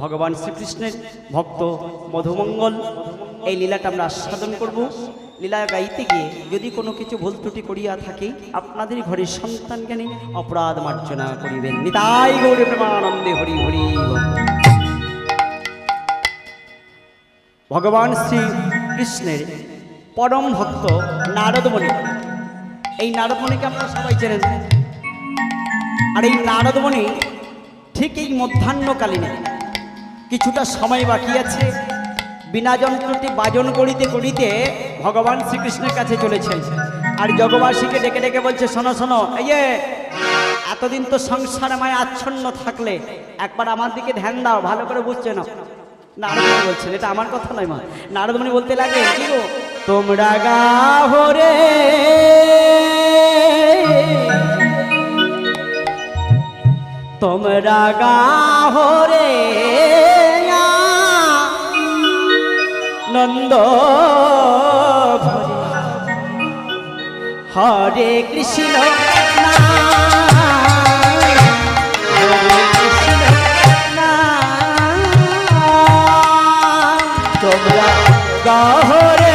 ভগবান শ্রীকৃষ্ণের ভক্ত মধুমঙ্গল, এই লীলাটা আমরা আস্বাদন করব। লীলা গাইতে গিয়ে যদি কোনো কিছু ভুল ত্রুটি করিয়া থাকে, আপনাদের ঘরের সন্তান অপরাধ মার্জনা করিবেন। নিতাই গৌরী প্রেমানন্দে হরি হরি। ভগবান শ্রী কৃষ্ণের পরম ভক্ত নারদমণি। এই নারদমণিকে আপনারা সবাই চেনেন। আর এই নারদমণি ঠিক এই মধ্যাহ্নকালীনে কিছুটা সময় বাকি আছে। বিনা যন্ত্রটি বাজন করিতে করিতে ভগবান শ্রীকৃষ্ণের কাছে চলেছেন। আর জগবাসীকে ডেকে ডেকে বলছে, শোনো শোনো, এই যে এতদিন তো সংসার আমায় আচ্ছন্ন থাকলে, একবার আমার দিকে ধ্যান দাও, ভালো করে বুঝছে না নারদমণি বলছেন, এটা আমার কথা নয় মা, নারদমণি বলতে লাগে কি গো? তোমরা গাহরে তোমরা গাহরে নন্দ হরে কৃষ্ণ তোমরা গাহরে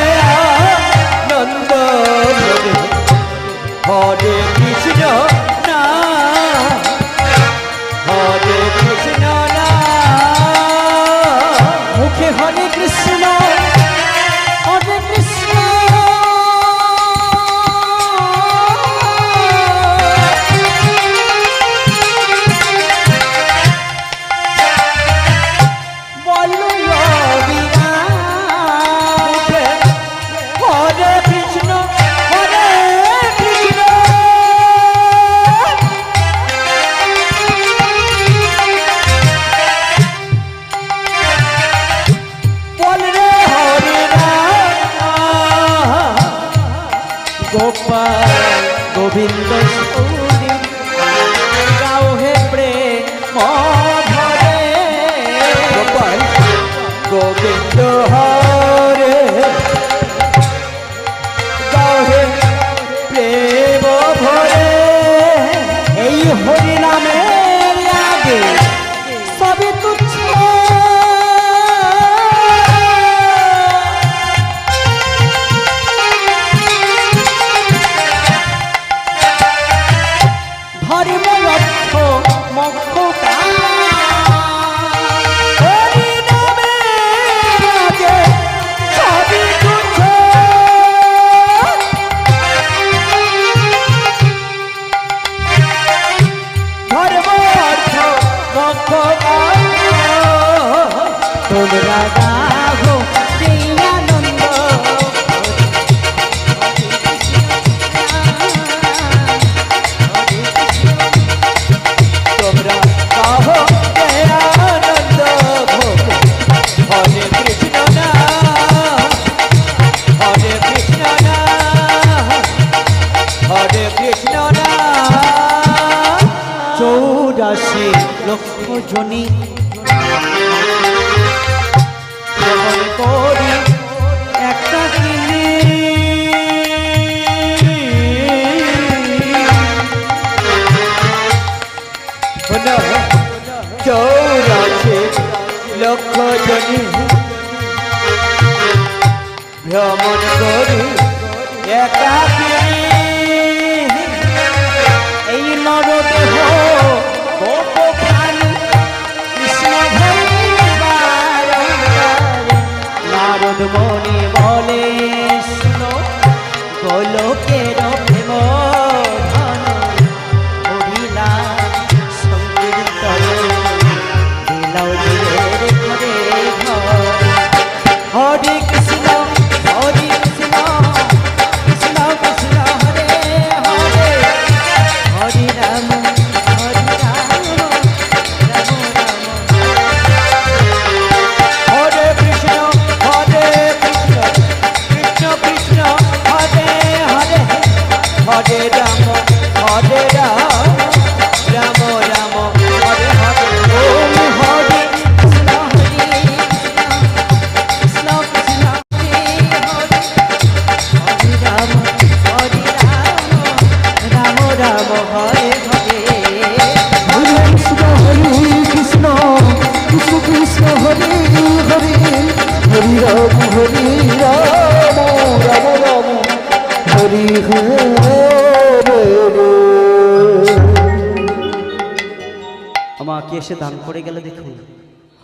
শুনি গোলকের কৃষ্ণ হরে কৃষ্ণ কৃষ্ণ কৃষ্ণ হরি। রাম হরি রাম হরি হরে আমাকে এসে দান করে গেলে দেখুন,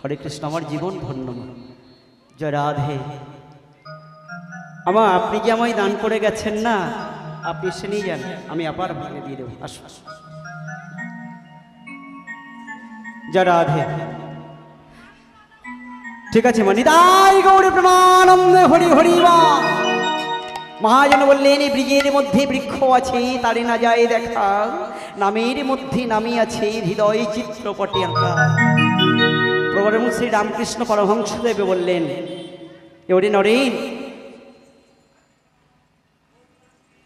হরে কৃষ্ণ, আমার জীবন ধন্যবাদ জয় রাধে। আমা, আপনি কি আমায় দান করে গেছেন না? আপনি এসে নিয়ে যান, আমি আবার ভাঙে দিয়ে দেবো। আসুন। জয় রাধে। ঠিক আছে মানে তাই গৌরী প্রমানন্দে, হরি হরি মহাজন বললেন, এই ব্রিজের মধ্যে বৃক্ষ আছে, তারে না যায় দেখা। নামের মধ্যে নামি আছে হৃদয় চিত্রপটে আঁকা। প্রবরম শ্রী রামকৃষ্ণ পরমহংসদেবে বললেন এবারে নরেন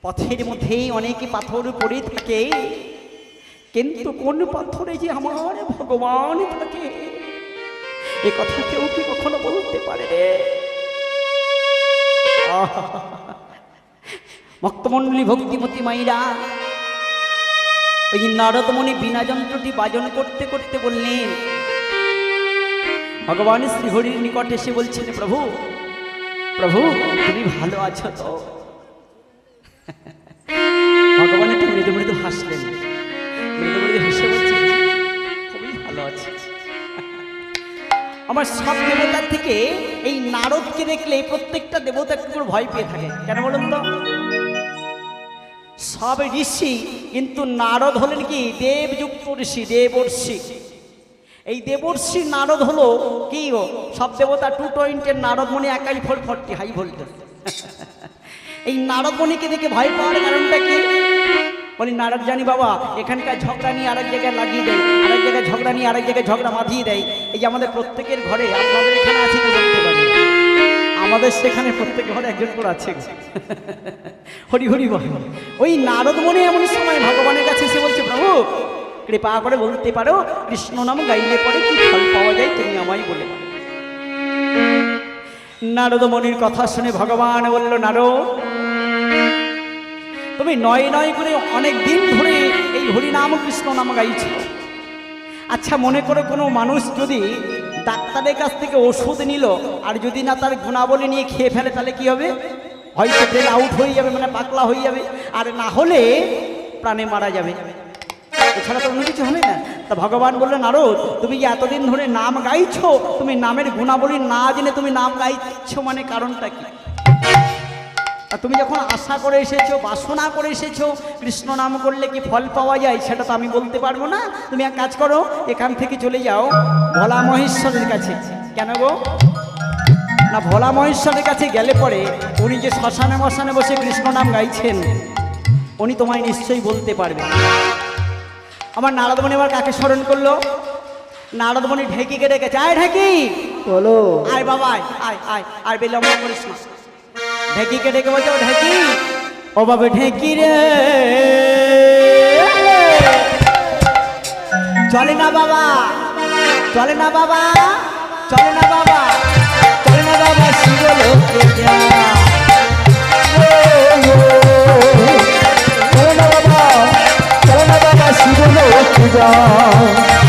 পথের মধ্যেই অনেকে পাথর পড়ে থাকে। কিন্তু কোন পাথরে যে আমার ভগবান থাকে, এ কথা কেউ কি কখনো বলতে পারে! ভক্তমণ্ডলী, ভক্তিমতী মাইরা, ওই নারদমণি বিনা যন্ত্রটি বাজন করতে করতে বললেন, ভগবান শ্রীহরির নিকট এসে বলছেন, প্রভু প্রভু, তুমি ভালো আছো তো? ভগবান একটু মৃদু মৃদু হাসলেন। আমার সব দেবতার থেকে এই নারদকে দেখলে প্রত্যেকটা দেবতা একটু ভয় পেয়ে থাকে। কেন বলুন তো? সব ঋষি কিন্তু নারদ হলেন কি? দেবযুক্ত ঋষি, দেবর্ষি। এই দেবর্ষি নারদ হলো কি সব দেবতা টু টোয়েন্টের নারদ মনে একাই ফোর ফোরটি, হাই ভোল্টেজ। এই নারদ মণিকে দেখে ভয় পাওয়ার কারণটা কি? বলি, নারদ জানি বাবা, এখানকার ঝগড়া নিয়ে আরেক জায়গায় লাগিয়ে দেয়, আরেক জায়গায় ঝগড়া নিয়ে আরেক জায়গায় ঝগড়া মাধিয়ে দেয়। এই যে আমাদের প্রত্যেকের ঘরে, আপনাদের এখানে আছে কি বলতে পারি? আমাদের সেখানে প্রত্যেক ঘরে একজন করে আছে। হরি হরি বল। ওই নারদ মনে এমন সময় ভগবানের কাছে এসে বলছে, প্রভু, কৃপা করে বলতে পারো, কৃষ্ণ নাম গাইলে পরে কি ফল পাওয়া যায় তুমি আমায় বলে দাও। নারদ মনির কথা শুনে ভগবান বলল, নারদ, তুমি নয় নয় করে অনেক দিন ধরে এই হরিনাম কৃষ্ণ নাম গাইছ। আচ্ছা মনে করো কোনো মানুষ যদি ডাক্তারের কাছ থেকে ওষুধ নিল আর যদি না তার গুণাবলী নিয়ে খেয়ে ফেলে, তাহলে কি হবে? হয়তো ট্রেন আউট হয়ে যাবে মানে পাকলা হয়ে যাবে। আর না হলে প্রাণে মারা যাবে। এছাড়া তো অন্য কিছু হবে না। তা ভগবান বললেন, নারদ, তুমি যে এতদিন ধরে নাম গাইছো, তুমি নামের গুণাবলী না জেনে তুমি নাম গাইছো মানে কারণটা কি? আর তুমি যখন আশা করে এসেছ, বাসনা করে এসেছ, কৃষ্ণ নাম করলে কি ফল পাওয়া যায়, সেটা তো আমি বলতে পারব না। তুমি এক কাজ করো, এখান থেকে চলে যাও ভোলা মহেশ্বরের কাছে। কেন গো? না, ভোলা মহেশ্বরের কাছে গেলে পরে উনি যে শ্মশানে মশানে বসে কৃষ্ণ নাম গাইছেন, উনি তোমায় নিশ্চয়ই বলতে পারবে আমার নারদমণি আবার কাকে স্মরণ করল? নারদমণি ঢেকিকে ডেকেছে। আয় ঢেকি! বলো। আয় বাবা আয় আয় আয় আর বিলম্ব করিস না। ঢেকিকে ডেকে বলছে ও ঢেকি ও বাবা ঢেকি রে। চলে না বাবা চলে না বাবা চলে না বাবা চলে না বাবা শিব লোকে যা। जा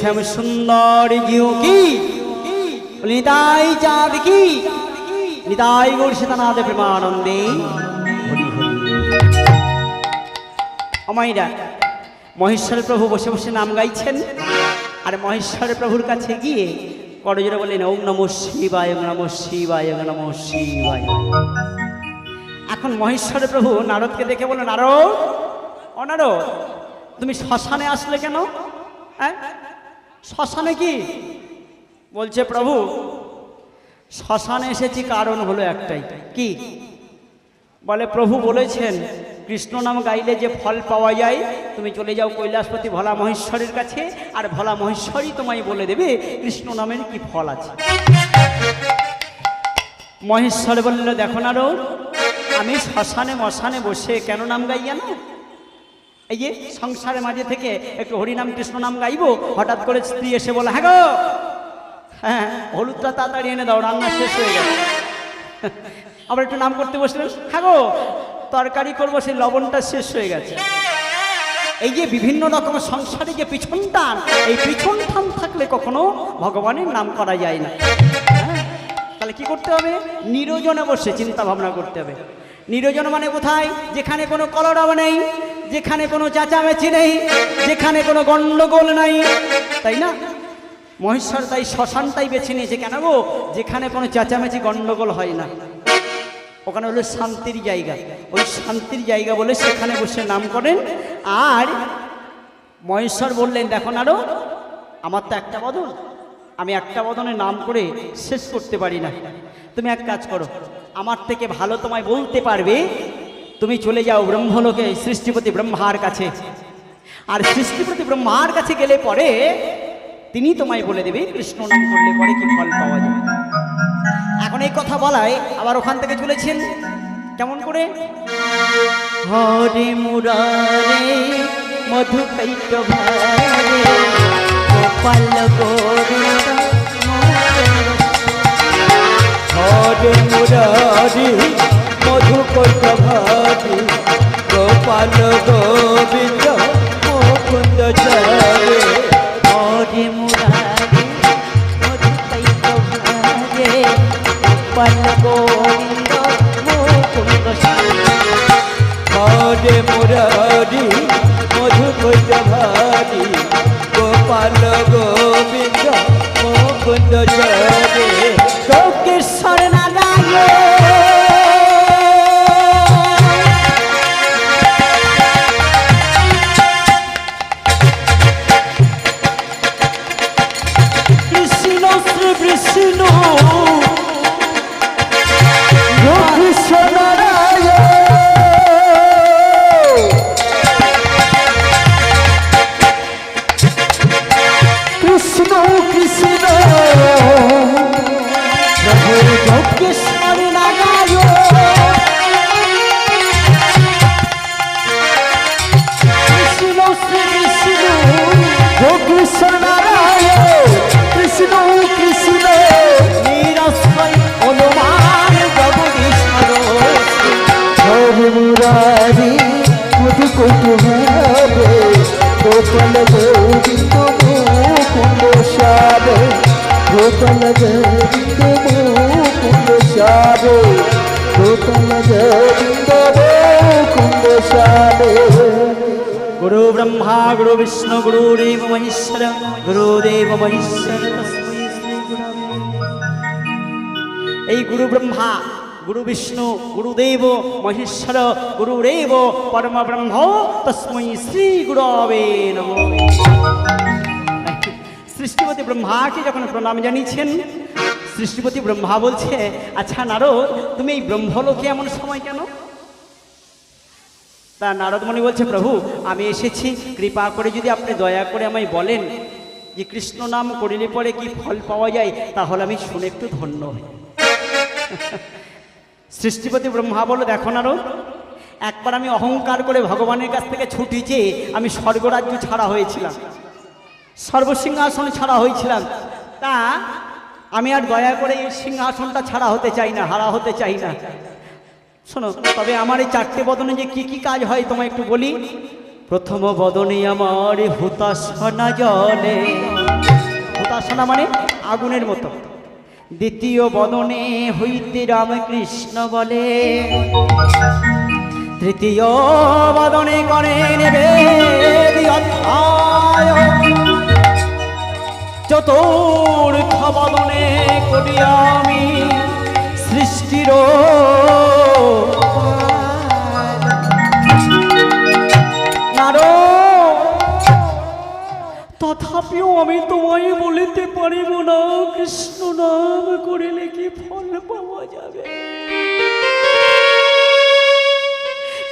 শ্যাম সুন্দর জিও কি? নিতাই চাঁদ কি? নিতাই গৌর সীতানাথ প্রেমানন্দে। অমাইরা মহেশ্বর প্রভু বসে বসে নাম গাইছেন। আর মহেশ্বর প্রভুর কাছে গিয়ে করজোরে বললেন, ওম নম শিবায়, ওম নম শিবায়, ওম নম শিবায়। এখন মহেশ্বর প্রভু নারদকে দেখে বললেন, নারদ ও নারদ তুমি শ্মশানে আসলে কেন? হ্যাঁ? শ্মশানে কি? বলছে, প্রভু, শ্মশানে এসেছি, কারণ হলো একটাই। কি? বলে, প্রভু বলেছেন, কৃষ্ণ নাম গাইলে যে ফল পাওয়া যায়, তুমি চলে যাও কৈলাসপতি ভোলা মহেশ্বরের কাছে, আর ভোলা মহেশ্বরই তোমায় বলে দেবে কৃষ্ণ নামের কি ফল আছে। মহেশ্বর বলল, দেখো না রো আমি শ্মশানে মশানে বসে কেন নাম গাই জানো এই যে সংসারের মাঝে থেকে একটু হরিনাম, কৃষ্ণ নাম গাইবো, হঠাৎ করে স্ত্রী এসে বলে হ্যাঁ গো হ্যাঁ হলুদটা তাড়াতাড়ি এনে দাও, রান্না শেষ হয়ে গেছে। আবার একটু নাম করতে বসলেন হ্যাঁ গো, তরকারি করব, সেই লবণটা শেষ হয়ে গেছে। এই যে বিভিন্ন রকম সংসারে যে পিছন টান এই পিছন টান থাকলে কখনো ভগবানের নাম করা যায় না। হ্যাঁ? তাহলে কি করতে হবে? নিরজনে বসে চিন্তা ভাবনা করতে হবে। নিরজন মানে কোথায়? যেখানে কোনো কলরব নেই, যেখানে কোনো চাচামেচি নেই, যেখানে কোনো গণ্ডগোল নাই। তাই না? মহেশ্বর তাই শ্মশানটাই বেছে নিয়েছে। কেন গো? যেখানে কোনো চেঁচামেচি, গন্ডগোল হয় না। ওখানে হলো শান্তির জায়গা। ওই শান্তির জায়গা বলে সেখানে বসে নাম করেন। আর মহেশ্বর বললেন, দেখো আরও আমার তো একটা বদন। আমি একটা বদনে নাম করে শেষ করতে পারি না। তুমি এক কাজ করো আমার থেকে ভালো তোমায় বলতে পারবে? তুমি চলে যাও ব্রহ্মলোকে, সৃষ্টিপতি ব্রহ্মার কাছে। আর সৃষ্টিপতি ব্রহ্মার কাছে গেলে পরে তিনি তোমায় বলে দেবে, কৃষ্ণ নাম করলে পরে কি ফল পাওয়া যাবে। এখন এই কথা বলায় আবার ওখান থেকে চলেছেন। কেমন করে? হরে মুরারে মধু কৈত ভারে গোপাল গোবিন্দ হরে মুরারি মধু কৈত গোপাল গোবিন্দ মুকুন্দ চারে। হরে মুরারে মধু কৈত গোপাল গোবিন্দ মুকুন্দ হরে মুরারি মধু কৈত গোপাল গোবিন্দ বিষ্ণু গুরুদেব মহেশ্বর গুরুদেব মহেশ্বর তস্मै শ্রী গুরবে এই গুরু ব্রহ্মা গুরু বিষ্ণু গুরুদেব মহেশ্বর গুরুদেব পরম ব্রহ্ম তস্मै শ্রী গুরবে নমঃ সৃষ্টিপতি ব্রহ্মাকে যখন প্রণাম জানিয়েছেন, সৃষ্টিপতি ব্রহ্মা বলছে আচ্ছা নারদ, তুমি এই ব্রহ্মলোকে এমন সময় কেন? তা নারদমণি বলছে, প্রভু, আমি এসেছি, কৃপা করে যদি আপনি দয়া করে আমায় বলেন যে কৃষ্ণ নাম করিলে পরে কি ফল পাওয়া যায়, তাহলে আমি শুনে একটু ধন্য হই। সৃষ্টিপতি ব্রহ্মা বলো দেখো নারদ, একবার আমি অহংকার করে ভগবানের কাছ থেকে ছুটি চেয়ে আমি স্বর্গরাজ্য ছাড়া হয়েছিলাম। সর্বসিংহাসন ছাড়া হয়েছিলাম তা আমি আর দয়া করে এই সিংহাসনটা ছাড়া হতে চাই না, হারা হতে চাই না। শোনো, তবে আমার এই চারটে বদনে যে কি কি কাজ হয় তোমায় একটু বলি। প্রথম বদনে আমার হুতাশনা জলে। হুতাশনা মানে আগুনের মতো। দ্বিতীয় বদনে হইতে রামকৃষ্ণ বলে। তৃতীয় বদনে করে নেবে অধ্যায় চতুর্থ বদনে করি আমি সৃষ্টির নারো। তথা আমি তোমায় বলিতে পারিব না, কৃষ্ণ নাম করিলে কি ফল পাওয়া যাবে?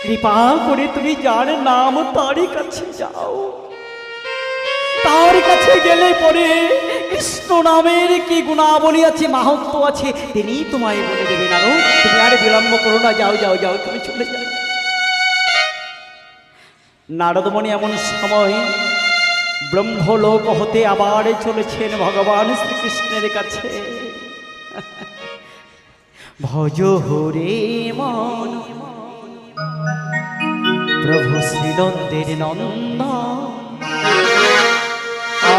কৃপা করে তুমি যার নাম তারই কাছে যাও। তার কাছে গেলে পরে কৃষ্ণ নামের কি গুণাবলী আছে, মাহাত্ম আছে, তিনি তোমায় বলে দেবেন আরও। তুমি আর বিলম্ব করো না, যাও যাও যাও, তুমি চলে যাও। নারদমণি এমন সময় ব্রহ্মলোক হতে আবার চলেছেন ভগবান শ্রীকৃষ্ণের কাছে। ভজ হরে মন। প্রভু শ্রীনন্দের নন্দ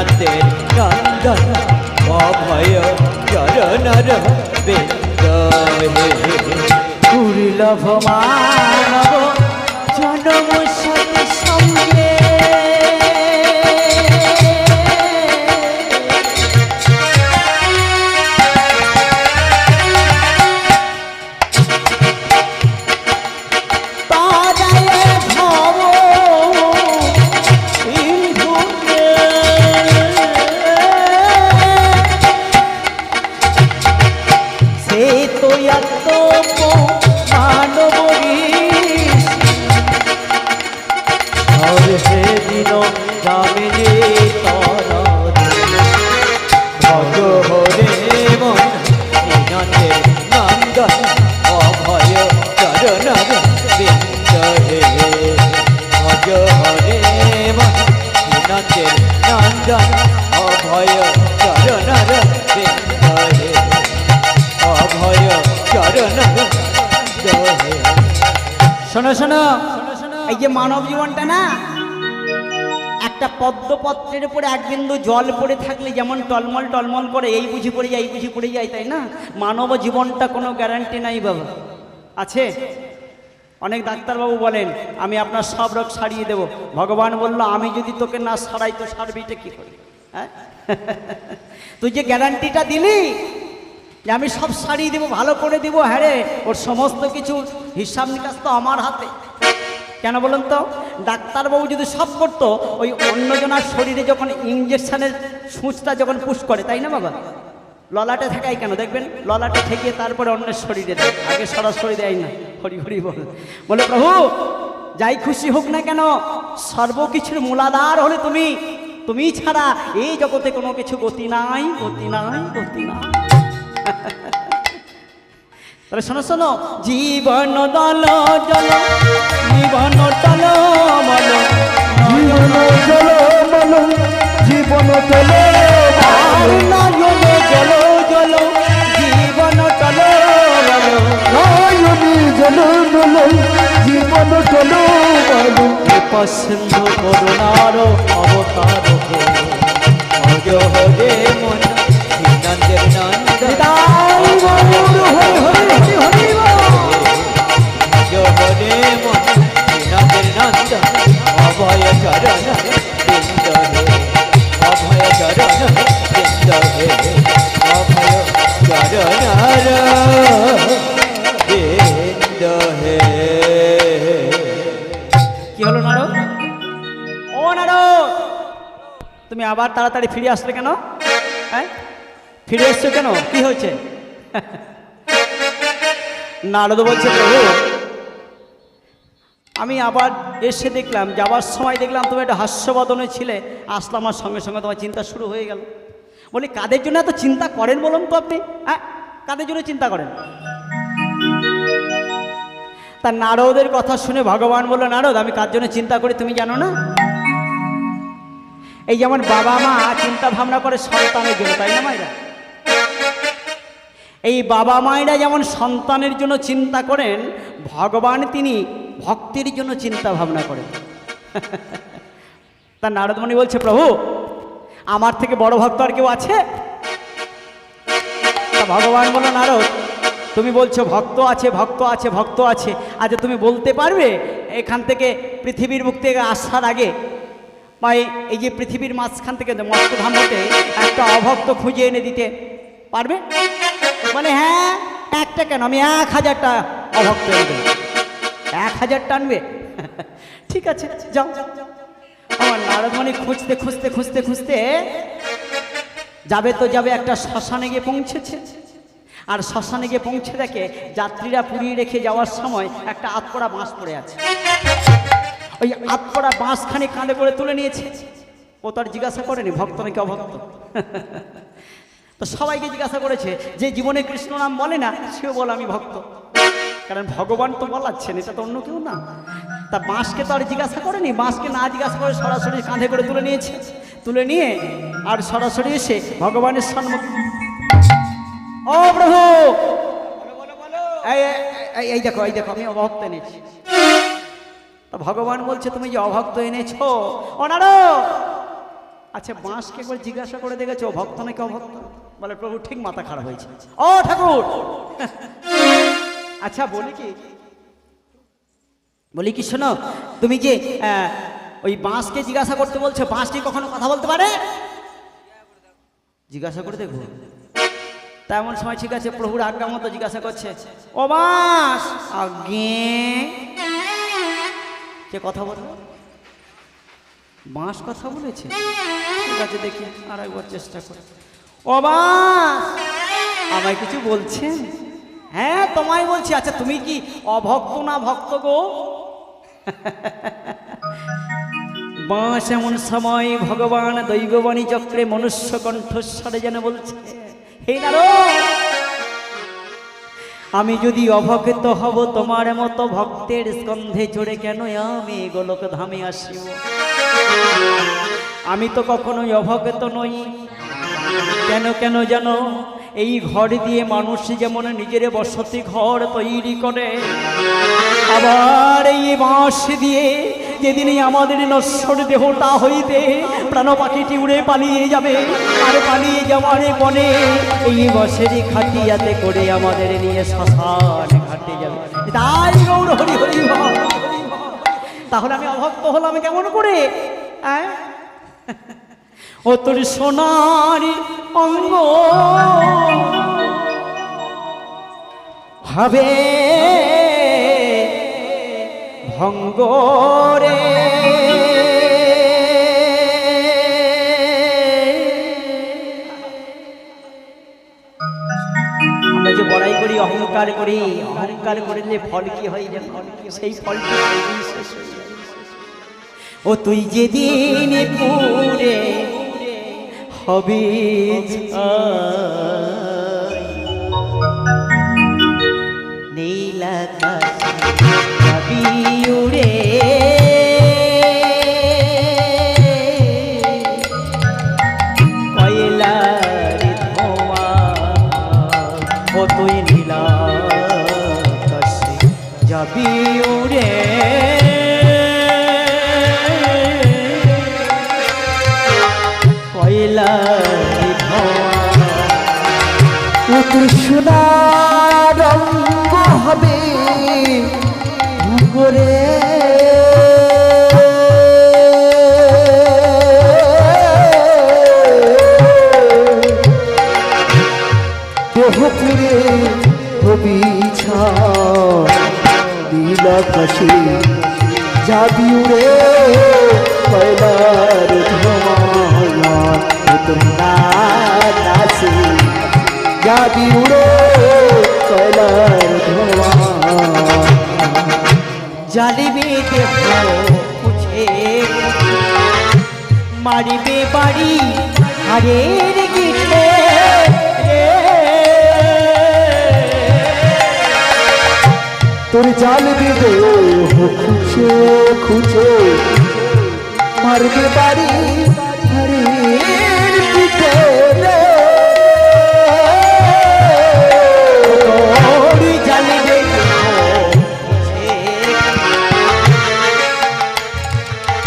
বিনাতের নন্দন অভয় চরণর বৃন্দ হে দুর্লভ মানব জনম মোর সেদিন যামিনী তর ভজ হরে মন দিনতে নন্দ অভয় চরণ বিন্দ হে ভজ হরে মন দিনতে নন্দ অভয় চরণ বিন্দ হে অভয় চরণ এই যে মানব জীবনটা না, একটা পদ্মপত্রের উপরে এক বিন্দু জল পড়ে থাকলে যেমন টলমল টলমল করে, এই বুঝি পড়ে যায়, এই বুঝি পড়ে যায়, তাই না? মানব জীবনটা কোনো গ্যারান্টি নাই বাবা। আছে? অনেক ডাক্তারবাবু বলেন, আমি আপনার সব রোগ সারিয়ে দেব। ভগবান বলল, আমি যদি তোকে না সারাই, তো সারবিটা কি করে? হ্যাঁ? তুই যে গ্যারান্টিটা দিলি, যে আমি সব সারিয়ে দেবো, ভালো করে দেবো হ্যাঁ রে, ওর সমস্ত কিছু হিসাব নিকাশ তো আমার হাতে। কেন বলুন তো? ডাক্তারবাবু যদি সব করতো, ওই অন্যজনার শরীরে যখন ইঞ্জেকশনের সূচটা যখন পুশ করে, তাই না বাবা? ললাটে থাকাই কেন? দেখবেন, ললাটে থেকে তারপরে অন্যের শরীরে দেয়। আগে সরাসরি দেয় না, হরি হরি বল। বলে, প্রভু, যাই খুশি হোক না কেন, সর্বকিছুর মূলাধার হলে তুমি তুমি ছাড়া এই জগতে কোনো কিছু গতি নাই গতি নাই গতি নাই। তাহলে শোনো শোনো। জীবন দল জল। জীবন টল মল জীবন চল মন জীবন আর নয়ন জল জল। জীবন মল নয়নি জল মল মন পছন্দ করুণার অবতার ভজ হরে কি হলো নারদ? ও নারদ! তুমি আবার তাড়াতাড়ি ফিরে আসলে কেন? হ্যাঁ? ফিরে এসছো কেন? কি হয়েছে? নারদ বলছে, প্রভু, আমি আবার এসে দেখলাম, যাবার সময় দেখলাম তুমি একটা হাস্যবদনে ছিলে। আসলাম আমার সঙ্গে সঙ্গে তোমার চিন্তা শুরু হয়ে গেল। বলি, কাদের জন্য এত চিন্তা করেন বলুন তো আপনি? হ্যাঁ? কাদের জন্য চিন্তা করেন? তা নারদের কথা শুনে ভগবান বলল, নারদ, আমি কার জন্য চিন্তা করি তুমি জানো না? এই যেমন বাবা মা চিন্তা ভাবনা করে সন্তানের জন্য, তাই না মায়েরা? এই বাবা মায়েরা যেমন সন্তানের জন্য চিন্তা করেন, ভগবান তিনি ভক্তির জন্য চিন্তা ভাবনা করেন। তা নারদমণি বলছে, প্রভু, আমার থেকে বড় ভক্ত আর কেউ আছে? তা ভগবান বলো, নারদ, তুমি বলছো ভক্ত আছে ভক্ত আছে ভক্ত আছে। আচ্ছা তুমি বলতে পারবে? এখান থেকে পৃথিবীর মুখ থেকে আসার আগে বা এই- যে পৃথিবীর মাঝখান থেকে মস্তধাম হতে একটা অভক্ত খুঁজে এনে দিতে পারবে? মানে হ্যাঁ একটা কেন? আমি এক হাজারটা অভক্ত এনে এক হাজার টানবে ঠিক আছে, যাও। আমার নারদমণি খুঁজতে খুঁজতে খুঁজতে খুঁজতে যাবে তো যাবে একটা শ্মশানে গিয়ে পৌঁছেছে। আর শ্মশানে গিয়ে পৌঁছে দেখে যাত্রীরা পুড়িয়ে রেখে যাওয়ার সময় একটা আতপড়া বাঁশ পড়ে আছে। ওই আতপড়া বাঁশখানি কাঁধে করে তুলে নিয়েছে। ও তার জিজ্ঞাসা করেনি, ভক্ত নাকি অভক্ত? তো সবাইকে জিজ্ঞাসা করেছে, যে জীবনে কৃষ্ণ নাম বলে না, সেও বলে আমি ভক্ত। কারণ ভগবান তো বলাচ্ছেন, এটা তো অন্য কেউ না। তা বাঁশকে তো আর জিজ্ঞাসা করেনি, বাঁশকে না জিজ্ঞাসা করে সরাসরি কাঁধে করে তুলে নিয়েছে। তুলে নিয়ে আর সরাসরি এসে ভগবানের সম্মুখ ও প্রভু! এই, দেখো এই দেখো আমি অভক্ত এনেছি। ভগবান বলছে তুমি যে অভক্ত এনেছো ওনারো আচ্ছা বাঁশকে একবার জিজ্ঞাসা করে দেখেছ ভক্ত নাকি অভক্ত? বলে প্রভু ঠিক মাথা খারাপ হয়েছে। ও ঠাকুর! আচ্ছা বলি কি? বলি কি শোনো তুমি যে ওই বাঁশকে জিজ্ঞাসা করতে বলছে, বাঁশটি কখনো কথা বলতে পারে? জিজ্ঞাসা করে দেখব তা এমন সময় ঠিক আছে, প্রভুর আজ্ঞা মতো জিজ্ঞাসা করছে, ও বাঁশ, আজ্ঞে। কে কথা বলল? বাঁশ কথা বলেছে? ঠিক আছে, দেখি আর একবার চেষ্টা করে। ও বাঁশ, আমায় কিছু বলছে হ্যাঁ তোমায় বলছি। আচ্ছা তুমি কি অভক্ত না ভক্ত গো? বাঁশ এমন সময় ভগবান দৈববাণী চক্রে মনুষ্য কণ্ঠস্বরে যেন বলছে, হে আমি যদি অভক্ত হব, তোমার মতো ভক্তের স্কন্ধে চড়ে কেন আমি গোলক ধামে আসিব? আমি তো কখনোই অভক্ত নই। কেন কেন যেন এই ঘর দিয়ে মানুষ যেমন নিজের বসতি ঘর তৈরি করে, আবার এই বাঁশ দিয়ে যেদিনই আমাদের নশ্বর দেহটা হইতে প্রাণ পাখিটি উড়ে পালিয়ে যাবে। আর পালিয়ে যাওয়ার পরে এই বসেরই খাটিয়াতে করে আমাদের নিয়ে শ্মশান ঘাটে যাবে। তাই গৌর হরি হরি তাহলে আমি অভক্ত হলাম কেমন করে? হ্যাঁ ও তোর সোনার অঙ্গ। হবে ভঙ্গরে। আমরা যে বড়াই করি অহংকার করি অহংকার করলে ফল কি হয় যে ফল কি? সেই যায়। ও তুই যেদিন পুরে হবি ছাই, নীলাকাশে উড়ে কয়লার ধোঁয়া ও তুই নীলাকাশে যাবি উড়ে নীলাকাশে যাবি উড়ে কয়লার ধোঁয়া তোমরা নাচে যাবি উড়ে কয়লার ধোঁয়া জালিবে দেহ মারিবে বাড়ি হারের গিঠে তোর জাল দিবে খুঁজে খুঁজে। মারবে বাড়ি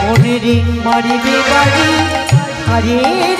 মনেরে মারিবে বাড়ি হারের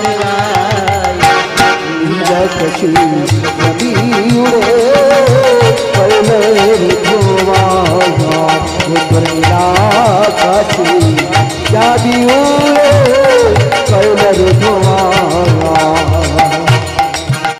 রসুল নবী রে